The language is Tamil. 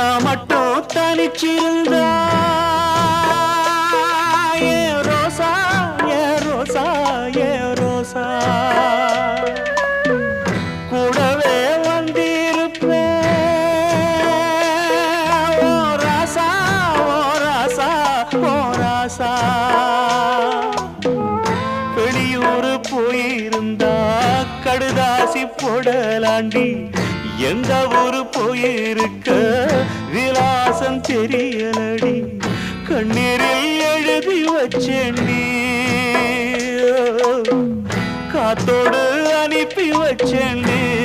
நான் மட்டும் தனிச்சிருந்தா. ஏ ரோசா ஏ ரோசா ஏ ரோசா. கூடவே வந்திருப்பேன் ஓ ராசா ஓ ராசா ஓ ராசா. வெளியூர் போயிருந்தா கடுதாசி போடலாண்டி. எந்த ஊரு போயிருக்க? விலாசம் தெரியலடி. கண்ணீரில் எழுதி வச்சேண்டி காத்தோடு அனுப்பி வச்சேண்டி